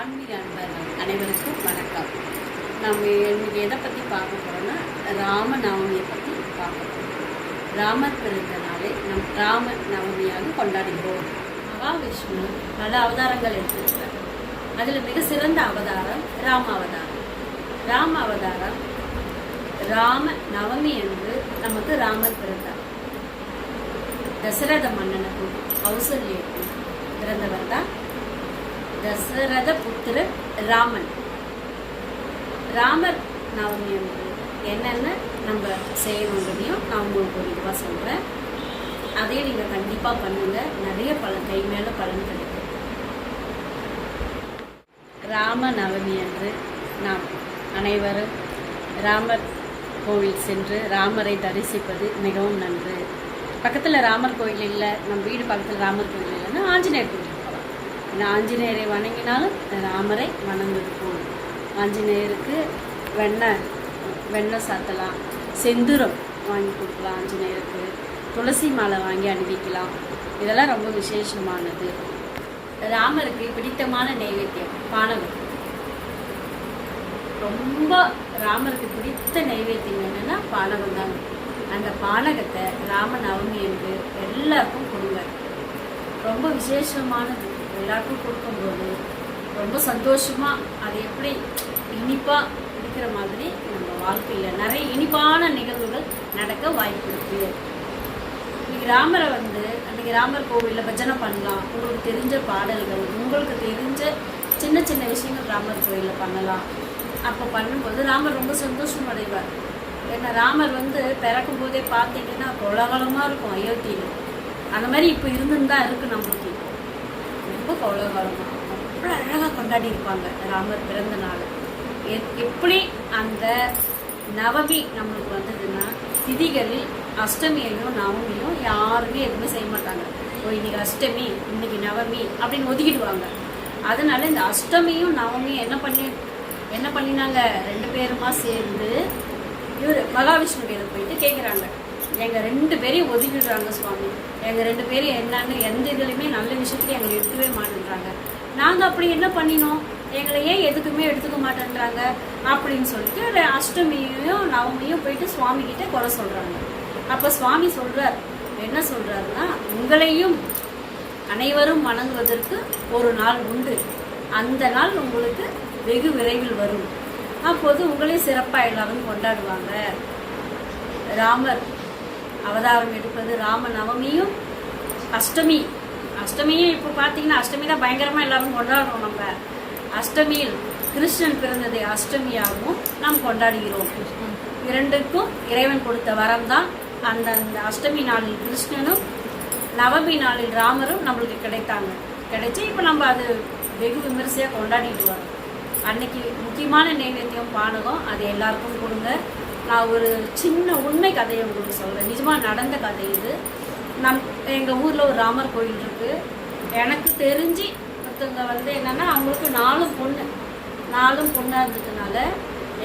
ஆன்மீக அன்பர்கள் அனைவருக்கும் வணக்கம். நம்ம இன்னைக்கு எதை பற்றி பார்க்க போகிறோம்னா ராம நவமியை பற்றி பார்க்க போகிறோம் ராமர் பிறந்த நாளை நம் ராம நவமியாக கொண்டாடுகிறோம். மகாவிஷ்ணு பல அவதாரங்கள் எடுத்திருக்கிறார். அதில் மிக சிறந்த அவதாரம் ராம அவதாரம். ராம அவதாரம் ராம நவமி என்று நமக்கு ராமர் பிறந்தார். தசரத மன்னனுக்கும் கௌசல்யக்கும் பிறந்தவர் தான் தசரத புத்திர ராமன். ராமர் நவமி என்னென்ன நம்ம செய்யணுன்றதையும் நான் உங்களுக்கு ஒரு இதுவாக சொல்கிறேன் அதையும் நீங்கள் கண்டிப்பாக பண்ணுங்க. நிறைய பலன் கை மேலே பலன் கிடைக்கும். ராம நவமி அன்று நாம் அனைவரும் ராமர் கோவில் சென்று ராமரை தரிசிப்பது மிகவும் நன்று. பக்கத்தில் ராமர் கோயில் இல்லை நம்ம வீடு பக்கத்தில் ராமர் கோயில் இல்லைன்னா ஆஞ்சநேயர் கோயில் இந்த ஆஞ்சநேயரை வணங்கினாலும் ராமரை வணங்குவது போல் ஆஞ்சநேயருக்கு வெண்ணெய் வெண்ணெய் சாத்தலாம். செந்துரம் வாங்கி கொடுக்கலாம் ஆஞ்சநேயருக்கு. துளசி மாலை வாங்கி அணிவிக்கலாம். இதெல்லாம் ரொம்ப விசேஷமானது. ராமருக்கு பிடித்தமான நைவேத்தியம் பானகம். ரொம்ப ராமருக்கு பிடித்த நைவேத்தியம் என்னென்னா பானகம் தான். அந்த பானகத்தை ராம நவமி என்று எல்லாருக்கும் கொடுங்க. ரொம்ப விசேஷமானது. எல்லாருக்கும் கொடுக்கும்போது ரொம்ப சந்தோஷமாக அது எப்படி இனிப்பாக இருக்கிற மாதிரி நம்ம வாழ்க்கையில் நிறைய இனிப்பான நிகழ்வுகள் நடக்க வாய்ப்பு இருக்கு. கிராமரை ராமரை வந்து அந்த ராமர் கோவிலில் பஜனை பண்ணலாம். உங்களுக்கு தெரிஞ்ச பாடல்கள் உங்களுக்கு தெரிஞ்ச சின்ன சின்ன விஷயங்கள் ராமர் கோயிலில் பண்ணலாம். அப்போ பண்ணும்போது ராமர் ரொம்ப சந்தோஷம் அடைவார். ஏன்னா ராமர் வந்து பிறக்கும் போதே பார்த்தீங்கன்னா கோலாகலமாக இருக்கும் அயோத்தியில். அந்த மாதிரி இப்போ இருந்துன்னு தான் இருக்குது நம்மளுக்கு. ரொம்ப கோலாகலமாக அவ்வளோ அழகாக கொண்டாடி இருப்பாங்க ராமர் பிறந்த நாள். எப்படி அந்த நவமி நம்மளுக்கு வந்ததுன்னா திதிகளில் அஷ்டமியையும் நவமியும் யாருமே எதுவுமே செய்ய மாட்டாங்க. ஓ இன்னைக்கு அஷ்டமி இன்னைக்கு நவமி அப்படின்னு ஒதுக்கிடுவாங்க. அதனால இந்த அஷ்டமியும் நவமியும் என்ன பண்ணி என்ன பண்ணினாங்க? ரெண்டு பேருமா சேர்ந்து இவர் மகாவிஷ்ணு பேர் போயிட்டு கேட்குறாங்க எங்கள் ரெண்டு பேரையும் ஒதுக்கிடுறாங்க சுவாமி. எங்கள் ரெண்டு பேரும் என்னன்னு எந்த இதுலையுமே நல்ல விஷயத்துலையும் எங்களை எடுக்கவே மாட்டேன்றாங்க. நாங்கள் அப்படி என்ன பண்ணினோம்? எங்களை ஏன் எதுக்குமே எடுத்துக்க மாட்டேன்றாங்க? அப்படின்னு சொல்லிட்டு அஷ்டமியும் அஷ்டமியையும் நவமியும் போயிட்டு சுவாமி கிட்ட குறை சொல்கிறாங்க அப்போ சுவாமி சொல்கிறார் என்ன சொல்கிறாருன்னா உங்களையும் அனைவரும் வணங்குவதற்கு ஒரு நாள் உண்டு. அந்த நாள் உங்களுக்கு வெகு விரைவில் வரும். அப்போது உங்களையும் சிறப்பாக எல்லாரும் கொண்டாடுவாங்க. ராமர் அவதாரம் எடுப்பது ராம நவமியும் அஷ்டமி. அஷ்டமியும் இப்போ பார்த்தீங்கன்னா அஷ்டமி தான் பயங்கரமாக எல்லாரும் கொண்டாடுறோம் நம்ம. அஷ்டமியில் கிருஷ்ணன் பிறந்ததை அஷ்டமியாகவும் நாம் கொண்டாடுகிறோம். இரண்டுக்கும் இறைவன் கொடுத்த வரம் தான் அந்த அந்த அஷ்டமி நாளில் கிருஷ்ணனும் நவமி நாளில் ராமரும் நம்மளுக்கு கிடைத்தாங்க. கிடைச்சி இப்போ நம்ம அது வெகு விமரிசையாக கொண்டாடிட்டு வரோம். அன்னைக்கு முக்கியமான நைவேத்தியம் பானகம் அது எல்லாருக்கும் கொடுங்க. நான் ஒரு சின்ன உண்மை கதையை உங்களுக்கு சொல்கிறேன் நிஜமாக நடந்த கதை இது. நம் எங்கள் ஊரில் ஒரு ராமர் கோயில் இருக்குது எனக்கு தெரிஞ்சு ஒருத்தவங்க வந்து என்னென்னா அவங்களுக்கு நாலும் பொண்ணு. நாலும் பொண்ணாக இருந்ததுனால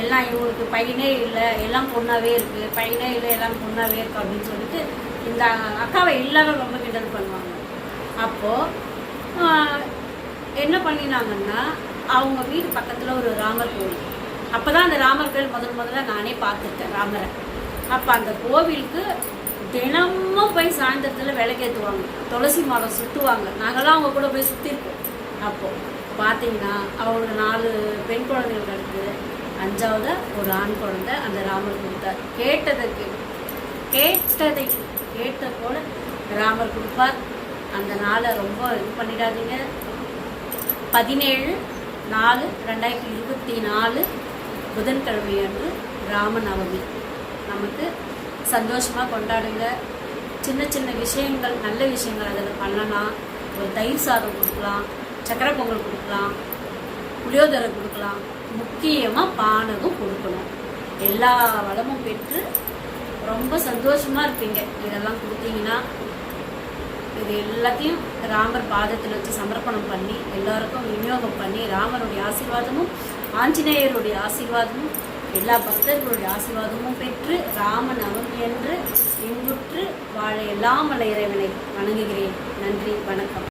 எல்லாம் இவங்களுக்கு பையனே இல்லை எல்லாம் பொண்ணாகவே இருக்குது பையனே இல்லை எல்லாம் பொண்ணாகவே இருக்கு அப்படின்னு சொல்லிட்டு இந்த அக்காவை எல்லாரும் ரொம்ப கிண்டல் பண்ணுவாங்க. அப்போது என்ன பண்ணினாங்கன்னா அவங்க வீடு பக்கத்தில் ஒரு ராமர் கோயில். அப்போ தான் அந்த ராமர் கோவில் முதல் முதல்ல நானே பார்த்துருக்கேன் ராமரை. அப்போ அந்த கோவிலுக்கு தினமும் போய் சாயந்தரத்தில் விளக்கேற்றுவாங்க துளசி மரம் சுற்றுவாங்க நாங்களாம் அவங்க கூட போய் சுற்றிருக்கோம் அப்போது பார்த்தீங்கன்னா அவங்களுக்கு நாலு பெண் குழந்தைகள் இருக்குது அஞ்சாவது ஒரு ஆண் குழந்தை அந்த ராமர் கொடுத்தார். கேட்டதுக்கு கேட்டதை கேட்ட போல ராமர் கொடுப்பார். அந்த நாளை ரொம்ப இது பண்ணிடாதீங்க. பதினேழு நாலு ரெண்டாயிரத்தி இருபத்தி நாலு புதன்கிழமை அன்று ராமநவமி. நமக்கு சந்தோஷமாக கொண்டாடுங்க. சின்ன சின்ன விஷயங்கள் நல்ல விஷயங்கள் அதில் பண்ணலாம். ஒரு தயிர் சாதம் கொடுக்கலாம் சக்கரை பொங்கல் கொடுக்கலாம் புளியோதரை கொடுக்கலாம். முக்கியமாக பானகம் கொடுக்கணும். எல்லா வளமும் பெற்று ரொம்ப சந்தோஷமாக இருப்பீங்க. இதெல்லாம் கொடுத்தீங்கன்னா இது எல்லாத்தையும் ராமர் பாதத்தில் வச்சு சமர்ப்பணம் பண்ணி எல்லாருக்கும் விநியோகம் பண்ணி ராமருடைய ஆசீர்வாதமும் ஆஞ்சநேயருடைய ஆசீர்வாதமும் எல்லா பக்தர்களுடைய ஆசீர்வாதமும் பெற்று ராம நவமி என்று இன்புற்று வாழ எல்லாம் வல்ல இறைவனை வணங்குகிறேன். நன்றி வணக்கம்.